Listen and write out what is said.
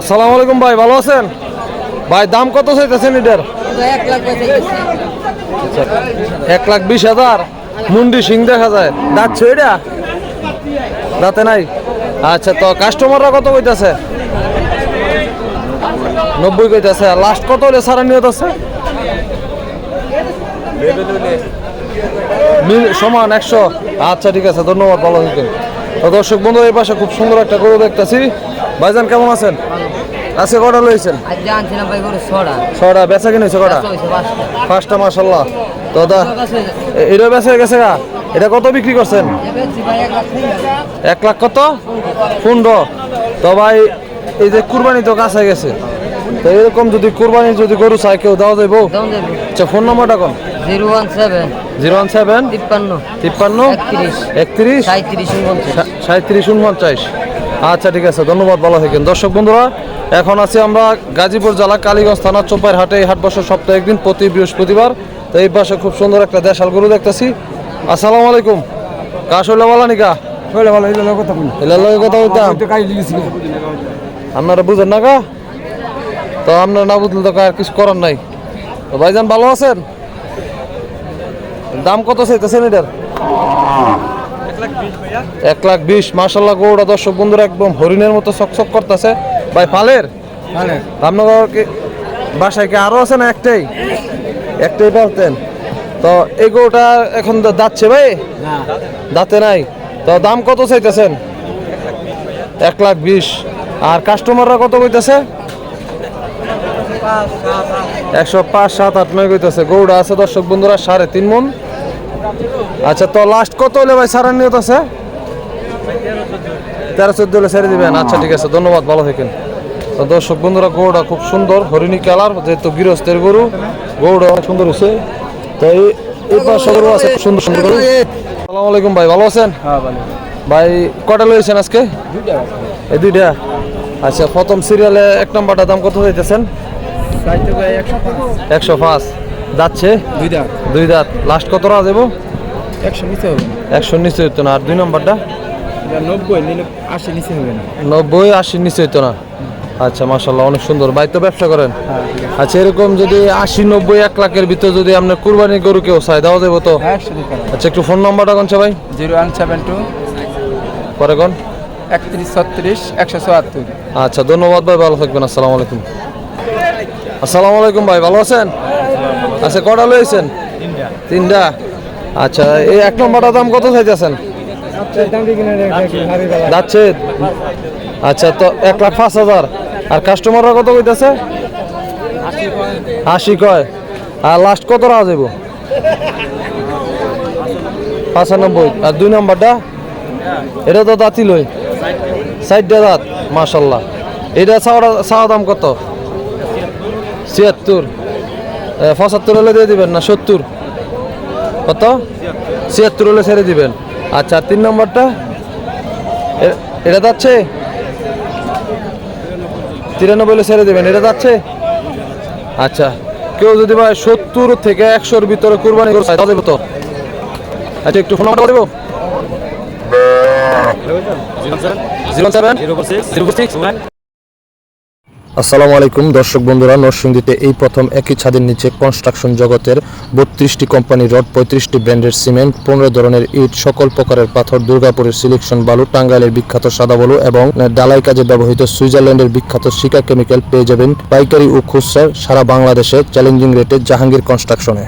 আসসালামু আলাইকুম ভাই ভালো আছেন? ভাই দাম কত চাইতেছেন এটার? এক লাখ বিশ হাজার? মুন্ডি সিং দেখা যায়। দাঁতছে এটা? দাঁতে নাই? আচ্ছা তো কাস্টমাররা কত কইতাছে? নব্বই কইতাছে। লাস্ট কত হলে সারা নিয়ত আছে? সমান একশো। আচ্ছা ঠিক আছে ধন্যবাদ ভালো থাকেন। দর্শক বন্ধু এই পাশে খুব সুন্দর একটা গরু দেখতেছি। ভাইজান কেমন আছেন? আজকে কটা লইছেন? ছটা। বেচা কটা? হয়েছে পাঁচটা। পাঁচটা মাসাল্লাহ তো দা এটা বেচা গেছে গা? এটা কত বিক্রি করছেন? এক লাখ কত? পনেরো তো ভাই এই যে কুরবানি তো কাছে গেছে। তো এরকম যদি কুরবানি যদি গরু চাই কেউ দেওয়া যাইব। আচ্ছা ফোন নম্বরটা কোন? Zero one seven zero one seven? তিপ্পান্ন। তিপ্পান্ন? একত্রিশ। একত্রিশ? সাঁত্রিশ উনপঞ্চাশ। সাঁত্রিশ আচ্ছা ঠিক আছে ধন্যবাদ ভালো থাকেন। দর্শক বন্ধুরা এখন আছি আমরা গাজীপুর জেলা কালীগঞ্জ থানা চোপাইর হাটে এই হাট বসে সপ্তাহে একদিন প্রতি বৃহস্পতিবার। তো এই পাশে খুব সুন্দর একটা দেশাল গরু দেখতেছি। আসসালামু আলাইকুম। কাশ হইলে বলা নিকা? ভালো কথা বলতাম। আপনারা বুঝেন না কা? তো আপনারা না বুঝলে তো আর কিছু করার নাই। তো ভাইজান ভালো আছেন? দাম কত চাইতেছেন এটার? এক লাখ বিশ মার্শাল্লাহ গৌড়া দর্শক বন্ধুরা একদম হরিণের মতো চকচক করতেছে। ভাই পালের? মানে আপনার কি বাসায় কি আরও আছে না একটাই? একটাই পালতেন। তো এই গরুটা এখন দাঁতছে ভাই? দাঁতে নাই। তো দাম কত চাইতেছেন? এক লাখ বিশ। আর কাস্টমাররা কত কইতেছে? একশো পাঁচ সাত আট নয় কইতেছে। গৌড়া আছে দর্শক বন্ধুরা সাড়ে তিন মন। আচ্ছা তো লাস্ট কত হলে ভাই সারা নিয়ত আছে? তেরো চোদ্দ হলে ছেড়ে দিবেন। আচ্ছা ঠিক আছে ধন্যবাদ ভালো থাকেন। তো দর্শক বন্ধুরা গৌড়া খুব সুন্দর হরিণী কালার যেহেতু গৃহস্থের গরু গৌড়া অনেক সুন্দর হয়েছে। তো এই পাশে গরু আছে সুন্দর সুন্দর গরু। আসসালামু আলাইকুম ভাই ভালো আছেন? হ্যাঁ ভাই কটা লইছেন আজকে? দুইটা। এই দুইটা? আচ্ছা প্রথম সিরিয়ালে এক নম্বরটা দাম কত ভাই একশো পাঁচ। একশো দুই দাঁত। দুই দাঁত। লাস্ট কত টাকা দেবো? একশো নিচে হবে। একশো নিচে হইতো না। আর দুই নম্বরটা? নব্বই আশি নিচে হবে না। নব্বই আশি নিচে হইতো না। আচ্ছা মাসাল্লাহ অনেক সুন্দর। ভাই তো ব্যবসা করেন? আচ্ছা এরকম যদি আশি নব্বই এক লাখের ভিতরে যদি আপনার কুরবানি গরু কেউ চাই দেওয়া যাব তো? হ্যাঁ আচ্ছা একটু ফোন নাম্বারটা কোনছে ভাই? জিরো ওয়ান সেভেন টু পরে কোন? একত্রিশ ছত্রিশ একশো চুয়াত্তর। আচ্ছা ধন্যবাদ ভাই ভালো থাকবেন আসসালামু আলাইকুম। আসসালামু আলাইকুম ভাই ভালো আছেন? আচ্ছা কটা লইছেন? তিনটা। আচ্ছা এই এক নম্বরটা দাম কত চাইতেছেন? যাচ্ছে। আচ্ছা তো এক লাখ পাঁচ হাজার। আর কাস্টমাররা কত কইতেছে? আশি কয়। আর লাস্ট কত রাখা যাব পঁচানব্বই। আর দুই নম্বরটা? এটা তো দাঁতি লই। সাইডটা দাঁত মাশাল্লাহ। এটা চাওয়া চাওয়া দাম কত? ছিয়াত্তর। পঁচাত্তর হলে দিয়ে দিবেন না, সত্তর? কত? ছিয়াত্তর হলে ছেড়ে দিবেন। আচ্ছা তিন নম্বরটা? এটা যাচ্ছে? তিরানব্বই হলে ছেড়ে দিবেন, এটা যাচ্ছে? আচ্ছা কেউ যদি ভাই সত্তর থেকে একশোর ভিতরে কুরবানি করে চায় তাহলে তো আচ্ছা একটু ফোন নাম্বার দেবো। জিরো সেভেন, জিরো সিক্স আসসালামু আলাইকুম, দর্শক বন্ধুরা, নরসিংদীতে এই প্রথম একই ছাদের নিচে কনস্ট্রাকশন জগতের বত্রিশটি কোম্পানি রড, পঁয়ত্রিশটি ব্র্যান্ডের সিমেন্ট পনেরো ধরনের ইট, সকল প্রকারের পাথর, দুর্গাপুরের সিলেকশন বালু, টাঙ্গাইলের বিখ্যাত সাদা বালু এবং ডালাই কাজে ব্যবহৃত সুইজারল্যান্ডের বিখ্যাত শিকা কেমিক্যাল পেয়ে যাবেন পাইকারি ও খুচরা সারা বাংলাদেশে চ্যালেঞ্জিং রেটে জাহাঙ্গীর কনস্ট্রাকশনে